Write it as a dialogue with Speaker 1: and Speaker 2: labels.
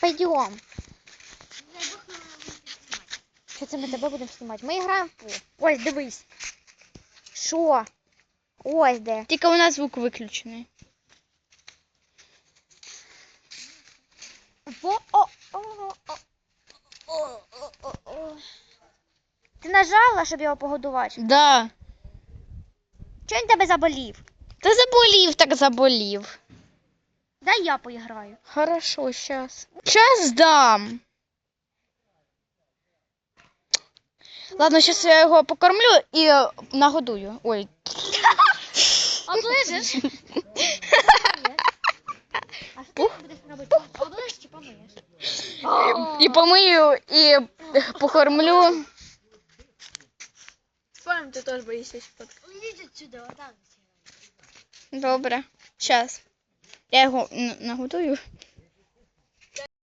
Speaker 1: Пойдем. Що це ми тебе будемо знімати? Ми граємо в... Ось, дивись. Що? Ось де.
Speaker 2: Тільки у нас звук виключений.
Speaker 1: Во, о, о, о, о, о, о, о. Ти нажала, щоб його погодувати?
Speaker 2: Да.
Speaker 1: Чого він тебе заболів?
Speaker 2: Та заболів, так заболів.
Speaker 1: Дай я поіграю.
Speaker 2: Хорошо, щас. Щас дам. Ладно, зараз я його покормлю і е, нагодую. Ой.
Speaker 1: Оближиш? А що ти будеш робити? Оближиш чи помиєш?
Speaker 2: І помию, і покормлю.
Speaker 3: Спорим, ты тоже боишься щепотка.
Speaker 1: Уйдіть отсюда, отак.
Speaker 2: Добре. Щас. Я його нагодую.